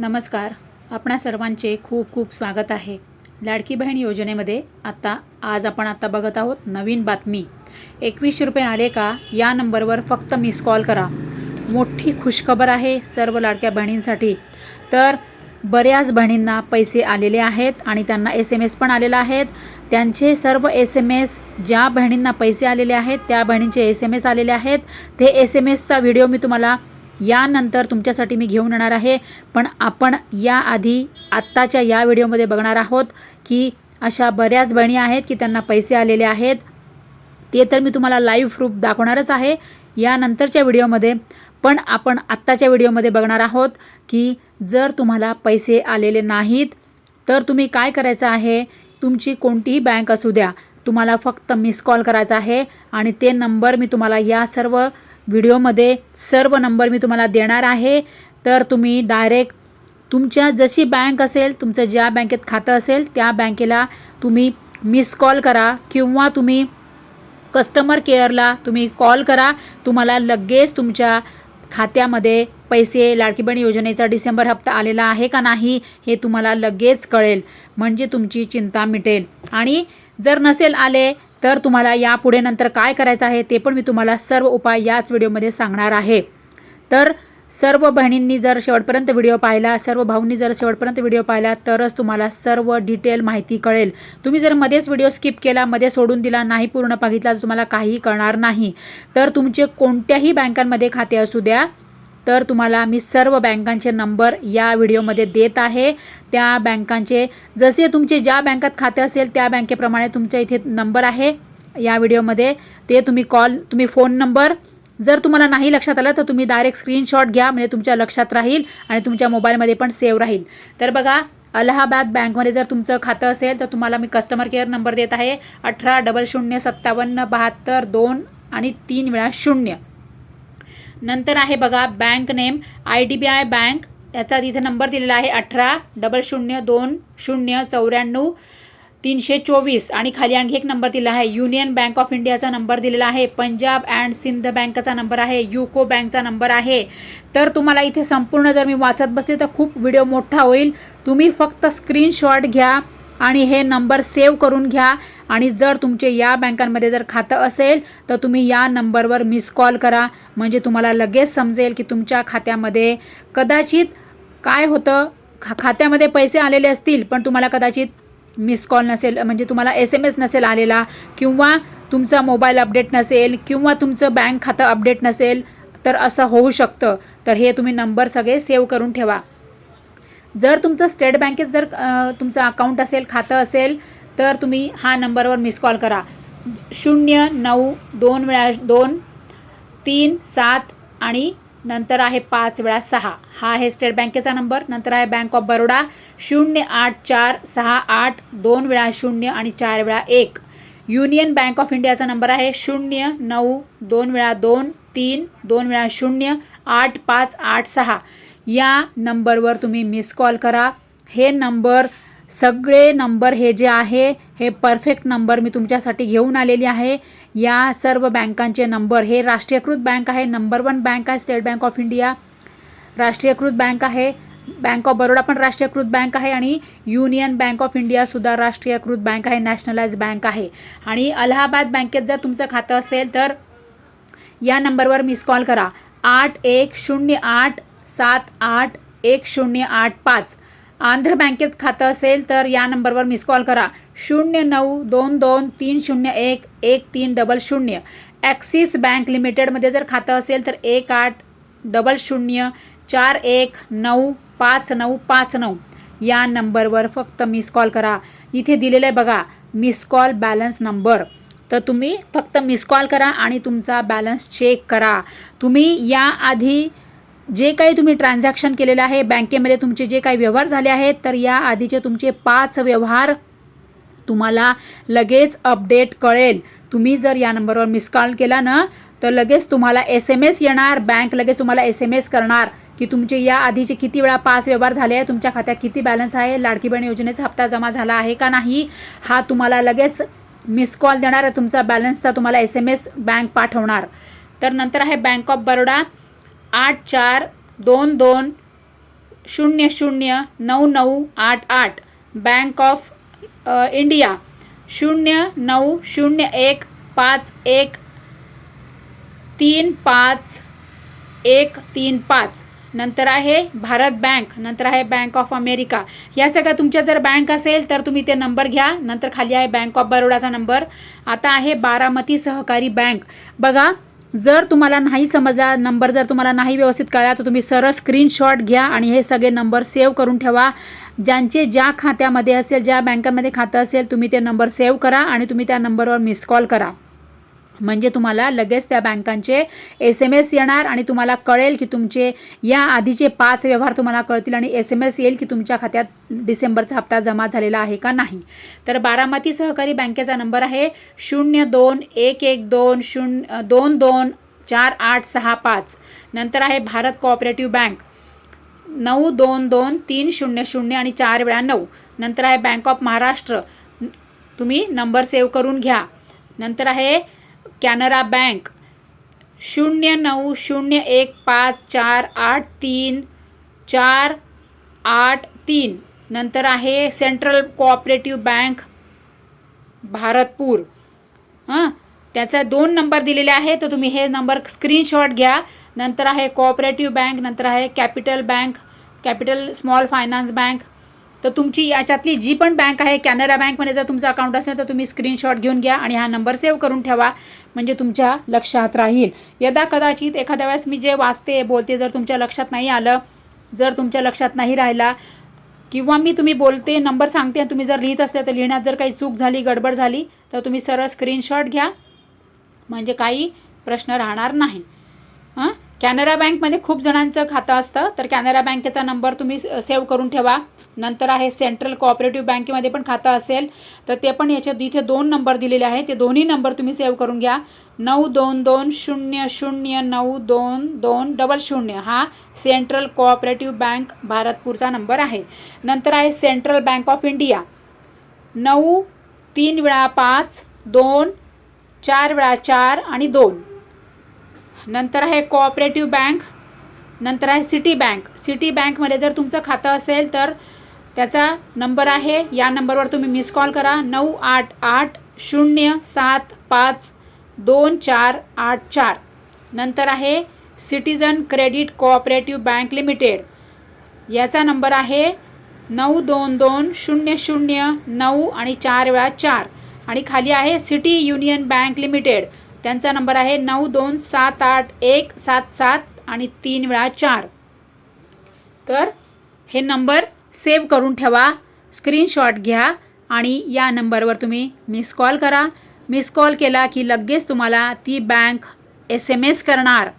नमस्कार. आपणा सर्वांचे खूप खूप स्वागत आहे. लाडकी बहीण योजनेमध्ये आता आज आपण आता बघत आहोत नवीन बातमी. एकवीसशे रुपये आले का? या नंबरवर फक्त मिस कॉल करा. मोठी खुशखबर आहे सर्व लाडक्या बहिणींसाठी. तर बऱ्याच बहिणींना पैसे आलेले आहेत आणि त्यांना एस एम एस पण आलेला आहेत त्यांचे सर्व एस एम एस ज्या बहिणींना पैसे आलेले आहेत त्या बहिणींचे एस एम एस आलेले आहेत. ते एस एम एसचा व्हिडिओ मी तुम्हाला यानंतर तुमच्यासाठी मी घेऊन येणार आहे. पण आपण याआधी आत्ताच्या या व्हिडिओमध्ये बघणार आहोत की अशा बऱ्याच बहिणी आहेत की त्यांना पैसे आलेले आहेत. ते तर मी तुम्हाला लाईव्ह प्रूफ दाखवणारच आहे यानंतरच्या व्हिडिओमध्ये. पण आपण आत्ताच्या व्हिडिओमध्ये बघणार आहोत की जर तुम्हाला पैसे आलेले नाहीत तर तुम्ही काय करायचं आहे? तुमची कोणतीही बँक असू द्या. तुम्हाला फक्त मिस कॉल करायचा आहे आणि ते नंबर मी तुम्हाला या सर्व व्हिडिओमध्ये सर्व नंबर मी तुम्हाला देणार आहे. तर तुम्ही डायरेक्ट तुमच्या जशी बँक असेल तुमचं ज्या बँकेत खातं असेल त्या बँकेला तुम्ही मिस कॉल करा किंवा तुम्ही कस्टमर केअरला तुम्ही कॉल करा. तुम्हाला लगेच तुमच्या खात्यामध्ये पैसे लाडकी बहीण योजनेचा डिसेंबर हप्ता आलेला आहे का नाही हे तुम्हाला लगेच कळेल. म्हणजे तुमची चिंता मिटेल. आणि जर नसेल आले तर तुम्हाला यापुढे नंतर काय करायचं आहे ते पण मी तुम्हाला सर्व उपाय याच व्हिडिओमध्ये सांगणार आहे. तर सर्व बहिणींनी जर शेवटपर्यंत व्हिडिओ पाहिला सर्व भाऊंनी जर शेवटपर्यंत व्हिडिओ पाहिला तरच तुम्हाला सर्व डिटेल माहिती कळेल. तुम्ही जर मध्येच व्हिडिओ स्किप केला मध्ये सोडून दिला नाही पूर्ण बघितला तर तुम्हाला काही कळणार नाही. तर तुमचे कोणत्याही बँकांमध्ये खाते असू द्या तर तुम्हाला मी सर्व बँकांचे नंबर या व्हिडिओमध्ये देत आहे. त्या बँकांचे जसे तुमचे ज्या बँकात खाते असेल त्या बँकेप्रमाणे तुमच्या इथे नंबर आहे या व्हिडिओमध्ये. ते तुम्ही कॉल तुम्ही फोन नंबर. जर तुम्हाला नाही लक्षात आलं तर तुम्ही डायरेक्ट स्क्रीनशॉट घ्या म्हणजे तुमच्या लक्षात राहील आणि तुमच्या मोबाईलमध्ये पण सेव्ह राहील. तर बघा अलाहाबाद बँकमध्ये जर तुमचं खातं असेल तर तुम्हाला मी कस्टमर केअर नंबर देत आहे. अठरा डबल शून्य सत्तावन्न बहात्तर दोन आणि तीन वेळा शून्य. नंतर आहे बघा bank name I D B I bank याचा तिथे नंबर दिलेला आहे अठरा डबल शून्य दोन शून्य चौऱ्याण्णव तीनशे चोवीस. आणि खाली आणखी एक नंबर दिला आहे. युनियन बँक ऑफ इंडियाचा नंबर दिलेला आहे. पंजाब अँड सिंध बँकचा नंबर आहे. युको बँकचा नंबर आहे. तर तुम्हाला इथे संपूर्ण जर मी वाचत बसले तर खूप व्हिडिओ मोठा होईल. तुम्ही फक्त स्क्रीनशॉट घ्या. आणि हे नंबर सेव्ह करून घ्या. आणि जर तुमचे या बँकांमध्ये जर खातं असेल तर तुम्ही या नंबरवर मिस कॉल करा. म्हणजे तुम्हाला लगेच समजेल की तुमच्या खात्यामध्ये कदाचित काय होतं. खा खात्यामध्ये पैसे आलेले असतील पण तुम्हाला कदाचित मिस कॉल नसेल म्हणजे तुम्हाला एस एम एस नसेल आलेला किंवा तुमचा मोबाईल अपडेट नसेल किंवा तुमचं बँक खातं अपडेट नसेल तर असं होऊ शकतं. तर हे तुम्ही नंबर सगळे सेव्ह करून ठेवा. जर तुमचं स्टेट बँकेत जर तुमचं अकाउंट असेल खातं असेल तर तुम्ही हा नंबरवर मिस कॉल करा. शून्य नऊ दोन वेळा दोन तीन सात आणि नंतर आहे पाच वेळा सहा. हा आहे स्टेट बँकेचा नंबर नंतर आहे बँक ऑफ बरोडा शून्य आठ चार सहा आठ दोन वेळा शून्य आणि चार वेळा एक. युनियन बँक ऑफ इंडियाचा नंबर आहे शून्य नऊ दोन वेळा दोन तीन दोन वेळा शून्य आठ पाच आठ सहा. या नंबरवर तुम्ही मिस कॉल करा. हे नंबर सगळे नंबर हे जे आहे हे परफेक्ट नंबर मी तुमच्यासाठी घेऊन आलेली आहे. या सर्व बँकांचे नंबर हे राष्ट्रीयकृत बँक आहे नंबर वन बँक आहे स्टेट बँक ऑफ इंडिया राष्ट्रीयकृत बँक आहे बँक ऑफ बरोडा पण राष्ट्रीयकृत बँक आहे आणि युनियन बँक ऑफ इंडियासुद्धा राष्ट्रीयकृत बँक आहे नॅशनलाइज बँक आहे. आणि अलाहाबाद बँकेत जर तुमचं खातं असेल तर या नंबरवर मिस कॉल करा. आठ एक शून्य आठ सात आठ एक शून्य आठ पाच. आंध्र बँकेत खातं असेल तर या नंबरवर मिस कॉल करा. शून्य नऊ दोन दोन तीन शून्य एक एक तीन डबल शून्य. ॲक्सिस बँक लिमिटेडमध्ये जर खातं असेल तर एक आठ डबल शून्य चार एक नऊ पाच नऊ पाच नऊ. या नंबरवर फक्त मिस कॉल करा. इथे दिलेलं आहे बघा मिस कॉल बॅलन्स नंबर. तर तुम्ही फक्त मिस कॉल करा आणि तुमचा बॅलन्स चेक करा. तुम्ही याआधी जे काही तुम्ही ट्रान्झॅक्शन केलेलं आहे बँकेमध्ये तुमचे जे काही व्यवहार झाले आहेत तर या आधीचे तुमचे पाच व्यवहार तुम्हाला लगेच अपडेट कळेल. तुम्ही जर या नंबरवर मिस कॉल केला ना तर लगेच तुम्हाला एस एम एस येणार बँक लगेच तुम्हाला एस एम एस करणार की तुमचे या आधीचे किती वेळा पाच व्यवहार झाले आहे तुमच्या खात्यात किती बॅलन्स आहे लाडकी बहीण योजनेचा हप्ता जमा झाला आहे का नाही हा तुम्हाला लगेच मिस कॉल देणार तुमचा बॅलन्सचा तुम्हाला एस एम एस बँक पाठवणार. तर नंतर आहे बँक ऑफ बरोडा आठ चार दोन दोन शून्य शून्य नऊ नऊ आठ आठ. Bank of India. शून्य नऊ शून्य एक पाच एक तीन पाच एक तीन पाच. नंतर आहे भारत बँक नंतर आहे बँक ऑफ अमेरिका. या सगळ्या तुमच्या जर बँक असेल तर तुम्ही ते नंबर घ्या. नंतर खाली आहे बँक ऑफ बरोडाचा नंबर. आता आहे बारामती सहकारी बँक. बघा जर तुम्हाला नाही समजला नंबर जर तुम्हाला नाही व्यवस्थित कळला तर तुम्ही सरळ स्क्रीनशॉट घ्या आणि हे सगळे नंबर सेव्ह करून ठेवा. ज्यांचे ज्या खात्यामध्ये असेल ज्या बँकांमध्ये खातं असेल तुम्ही ते नंबर सेव्ह करा आणि तुम्ही त्या नंबरवर मिस कॉल करा. म्हणजे तुम्हाला लगेच त्या बँकांचे एस एम एस येणार आणि तुम्हाला कळेल की तुमचे या आधीचे पाच व्यवहार तुम्हाला कळतील आणि एस एम एस येईल की तुमच्या खात्यात डिसेंबरचा हप्ता जमा झालेला आहे का नाही. तर बारामती सहकारी बँकेचा नंबर आहे शून्य दोन एक एक दोन शून्य दोन दोन चार आठ सहा पाच. नंतर आहे भारत कोऑपरेटिव्ह बँक. नऊ दोन दोन तीन शून्य शून्य आणि चार वेळा नऊ. नंतर आहे बँक ऑफ महाराष्ट्र. तुम्ही नंबर सेव्ह करून घ्या. नंतर आहे कॅनरा बँक शून्य नऊ शून्य एक पाच चार आठ तीन चार आठ तीन. नंतर आहे सेंट्रल कोऑपरेटिव्ह बँक भारतपूर. हां? त्याचा दोन नंबर दिलेले आहे तर तुम्ही हे नंबर स्क्रीनशॉट घ्या. नंतर आहे कोऑपरेटिव्ह बँक नंतर आहे capital bank capital small finance bank तर तुमची याच्यातली जी पण बँक आहे कॅनरा बँकमध्ये जर तुमचा अकाउंट असेल तर तुम्ही स्क्रीनशॉट घेऊन घ्या आणि हा नंबर सेव्ह करून ठेवा. म्हणजे तुमच्या लक्षात राहील. यदा कदाचित एखाद्या वेळेस मी जे वाचते बोलते जर तुमच्या लक्षात नाही आलं जर तुमच्या लक्षात नाही राहिला किंवा मी तुम्ही बोलते नंबर सांगते आणि तुम्ही जर लिहित असेल तर लिहिण्यात जर काही चूक झाली गडबड झाली तर तुम्ही सरळ स्क्रीनशॉट घ्या. म्हणजे काही प्रश्न राहणार नाही. हां? कॅनरा बँकमध्ये खूप जणांचं खातं असतं. तर कॅनरा बँकेचा नंबर तुम्ही सेव्ह करून ठेवा. नंतर आहे सेंट्रल कोऑपरेटिव्ह बँकेमध्ये पण खातं असेल. तर ते पण याच्यात इथे दोन नंबर दिलेले आहेत. ते दोन्ही नंबर तुम्ही सेव्ह करून घ्या. नऊ दोन दोन शून्य शून्य नऊ दोन दोन डबल शून्य हा सेंट्रल कोऑपरेटिव्ह बँक भारतपूरचा नंबर आहे. नंतर आहे सेंट्रल बँक ऑफ इंडिया. नऊ तीन वेळा पाच दोन चार वेळा चार आणि दोन. नंतर आहे कोऑपरेटिव्ह बँक नंतर आहे सिटी बँक सिटी बँकमध्ये जर तुमचं खातं असेल तर त्याचा नंबर आहे. या नंबरवर तुम्ही मिस कॉल करा. नऊ आठ आठ शून्य सात पाच दोन चार आठ चार. नंतर आहे citizen credit cooperative bank limited याचा नंबर आहे नऊ दोन दोन शून्य शून्य नऊ आणि चार वेळा चार. आणि खाली आहे सिटी युनियन बँक लिमिटेड त्यांचा नंबर आहे नऊ दोन सात आठ एक सात सात आणि तीन वेळा चार. तर हे नंबर सेव्ह करून ठेवा स्क्रीनशॉट घ्या आणि या नंबरवर तुम्ही मिस कॉल करा. मिस कॉल केला की लगेच तुम्हाला ती बँक एस एम एस करणार.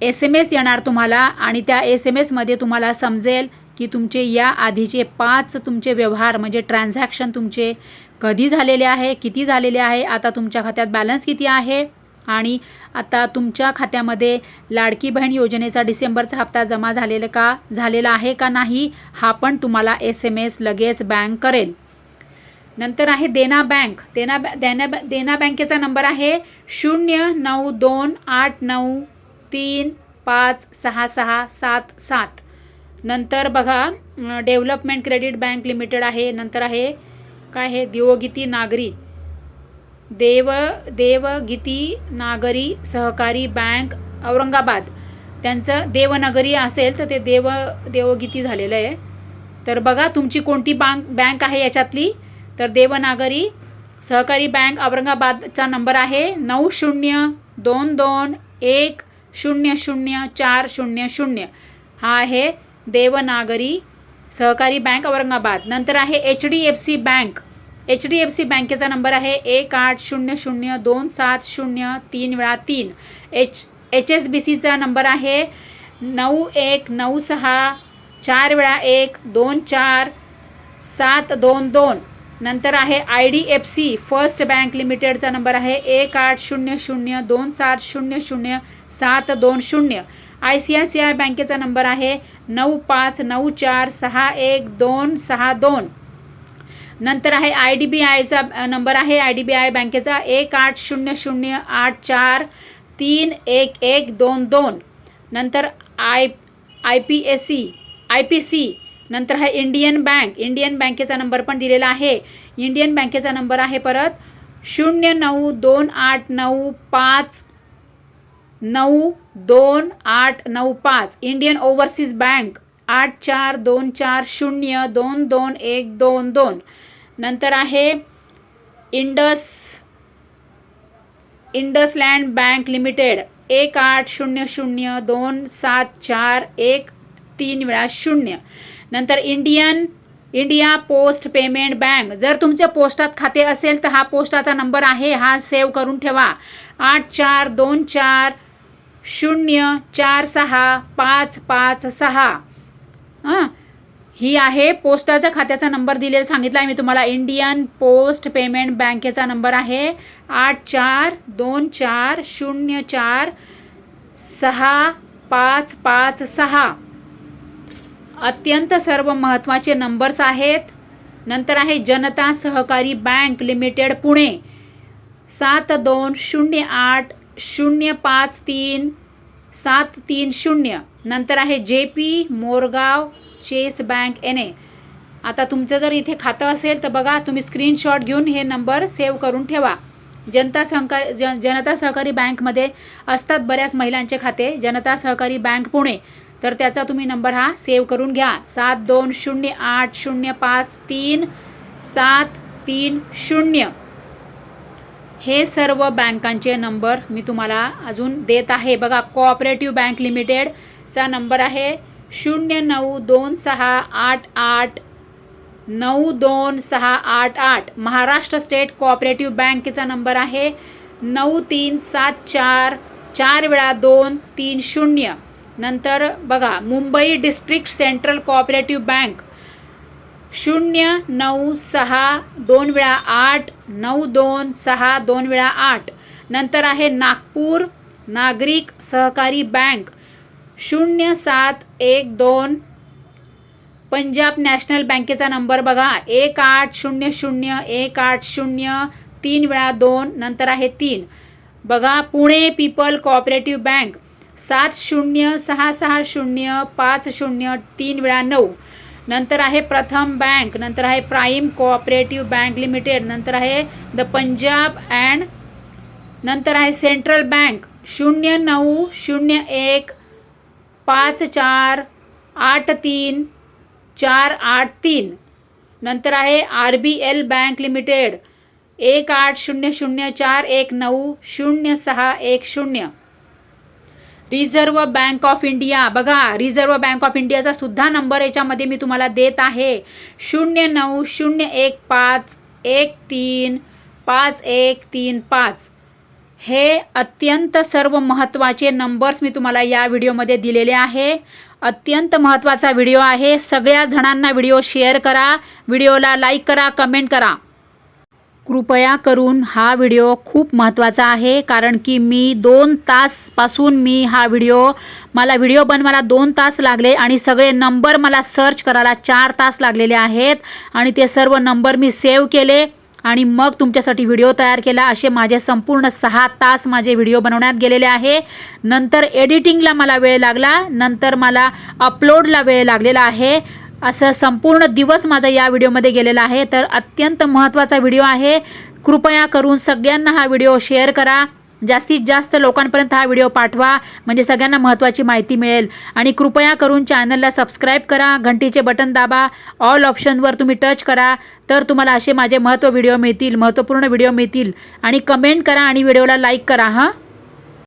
एस एम एस येणार तुम्हाला आणि त्या एस एम एसमध्ये तुम्हाला समजेल की तुमचे या आधीचे पाच तुमचे व्यवहार म्हणजे ट्रान्झॅक्शन तुमचे कधी झालेले आहे किती झालेले आहे आता तुमच्या खात्यात बॅलन्स किती आहे? आणि आता तुमच्या खात्यामध्ये लाडकी बहीण योजनेचा डिसेंबरचा हप्ता जमा झालेला का झालेला आहे का नाही हा पण तुम्हाला एस एम एस लगेच बँक करेल. नंतर आहे देना बँक देना बॅ देना देना बँकेचा नंबर आहे शून्य नऊ दोन आठ नऊ तीन पाच सहा सहा सात सात. नंतर बघा डेव्हलपमेंट क्रेडिट बँक लिमिटेड आहे नंतर आहे काय आहे? देवगीती नागरी. देव देवगीती नागरी सहकारी बँक औरंगाबाद. त्यांचं देवनगरी असेल तर ते देव देवगीती झालेलं आहे. तर बघा तुमची कोणती बँक बँक आहे याच्यातली? तर देवनागरी सहकारी बँक औरंगाबादचा नंबर आहे नऊ शून्य दोन दोन एक शून्य शून्य चार शून्य शून्य. हा आहे देवनागरी सहकारी बँक औरंगाबाद. नंतर आहे H D F C bank. H D F C बँकेचा नंबर आहे एक आठ शून्य शून्य दोन सात शून्य तीन वेळा तीन. एच एच एस बी सीचा नंबर आहे नऊ एक नऊ सहा चार वेळा एक दोन चार सात दोन दोन. नंतर आहे I D F C first bank लिमिटेडचा number आहे एक आठ शून्य शून्य दोन सात शून्य शून्य सात दोन शून्य. I C I C I बँकेचा नंबर आहे नऊ पाच नऊ चार सहा एक दोन सहा दोन. नंतर आहे आय डी बी आयचा नंबर आहे आय डी बी आय बँकेचा एक आठ शून्य शून्य आठ चार तीन एक एक दोन दोन. नंतर I I P S C I P C नंतर आहे इंडियन बँक इंडियन बँकेचा नंबर पण दिलेला आहे. इंडियन बँकेचा नंबर आहे परत शून्य नऊ दोन आठ नऊ पाच नऊ दोन आठ नऊ पाच. इंडियन ओव्हरसीज बँक आठ चार दोन चार शून्य दोन दोन एक दोन दोन. नंतर आहे इंडस इंडसलँड बँक लिमिटेड. एक आठ शून्य शून्य दोन सात चार एक तीन वेळा शून्य. नंतर Indian India post payment bank. जर तुमच्या पोस्टात खाते असेल तर हा पोस्टाचा नंबर आहे हा सेव्ह करून ठेवा. आठ चार दोन चार शून्य चार सहा पाच पाच सहा. हां? ही आहे. पोस्टाच्या खात्याचा नंबर दिलेला सांगितला आहे मी तुम्हाला इंडियन पोस्ट पेमेंट बँकेचा नंबर आहे. आठ चार दोन चार शून्य चार सहा पाच पाच सहा. अत्यंत सर्व महत्त्वाचे नंबर्स आहेत. नंतर आहे जनता सहकारी बँक लिमिटेड पुणे. सात दोन शून्य आठ शून्य पाच तीन सात तीन शून्य. नंतर आहे J P Morgan Chase bank N A. आता तुमचं जर इथे खातं असेल तर बघा तुम्ही स्क्रीनशॉट घेऊन हे नंबर सेव्ह करून ठेवा. जनता सहकारी जन जनता सहकारी बँकमध्ये असतात बऱ्याच महिलांचे खाते जनता सहकारी बँक पुणे. तर त्याचा तुम्ही नंबर हा सेव्ह करून घ्या. सात दोन शून्य आठ शून्य पाच तीन सात तीन शून्य. हे सर्व बँकांचे नंबर मी तुम्हाला अजून देत आहे. बघा कोऑपरेटिव्ह बँक लिमिटेडचा नंबर आहे. शून्य नऊ दोन सहा आठ आठ नऊ दोन सहा आठ आठ. महाराष्ट्र स्टेट कोऑपरेटिव्ह बँकेचा नंबर आहे नऊ तीन सात चार चार वेळा दोन तीन शून्य. नंतर बघा Mumbai district central cooperative bank. शून्य नऊ सहा दोन वेळा आठ नऊ दोन सहा दोन वेळा आठ. नंतर आहे नागपूर नागरिक सहकारी बँक. शून्य सात एक दोन. पंजाब नॅशनल बँकेचा नंबर बघा. एक आठ शून्य शून्य एक आठ शून्य तीन वेळा दोन नंतर आहे तीन. बघा पुणे पीपल कोऑपरेटिव्ह बँक सात शून्य सहा सहा शून्य पाच शून्य तीन वेळा नऊ. नंतर आहे प्रथम बँक नंतर आहे प्राईम कोऑपरेटिव्ह बँक लिमिटेड नंतर आहे द पंजाब अँड नंतर आहे सेंट्रल बँक. शून्य नऊ शून्य एक पाच चार आठ तीन चार आठ तीन. नंतर आहे R B L bank limited. एक आठ शून्य शून्य चार एक नऊ शून्य सहा एक शून्य. Reserve bank of India. बघा रिझर्व्ह बँक ऑफ इंडियाचा सुद्धा नंबर याच्यामध्ये मी तुम्हाला देत आहे. शून्य नऊ शून्य एक पाच एक तीन पाच एक तीन पाच. हे अत्यंत सर्व महत्त्वाचे नंबर्स मी तुम्हाला या व्हिडिओमध्ये दिलेले आहे. अत्यंत महत्त्वाचा व्हिडिओ आहे. सगळ्या जणांना व्हिडिओ शेअर करा. व्हिडिओला लाईक करा कमेंट करा. कृपया करून हा व्हिडिओ खूप महत्त्वाचा आहे. कारण की मी दोन तासपासून मी हा व्हिडिओ मला व्हिडिओ बनवायला दोन तास लागले आणि सगळे नंबर मला सर्च करायला चार तास लागलेले आहेत. आणि ते सर्व नंबर मी सेव्ह केले. आणि मग तुमच्यासाठी व्हिडिओ तयार केला. असे माझे संपूर्ण सहा तास माझे व्हिडिओ बनवण्यात गेलेले आहे. नंतर एडिटिंगला मला वेळ लागला. नंतर मला अपलोडला वेळ लागलेला आहे. असं संपूर्ण दिवस माझा या व्हिडिओमध्ये गेलेला आहे. तर अत्यंत महत्त्वाचा व्हिडिओ आहे. कृपया करून सगळ्यांना हा व्हिडिओ शेअर करा. जास्तीत जास्त लोकांपर्यंत हा व्हिडिओ पाठवा. म्हणजे सगळ्यांना महत्त्वाची माहिती मिळेल. आणि कृपया करून चॅनलला सबस्क्राईब करा. घंटीचे बटन दाबा. ऑल ऑप्शनवर तुम्ही टच करा. तर तुम्हाला असे माझे महत्त्व व्हिडिओ मिळतील महत्त्वपूर्ण व्हिडिओ मिळतील. आणि कमेंट करा आणि व्हिडिओला लाईक करा हां?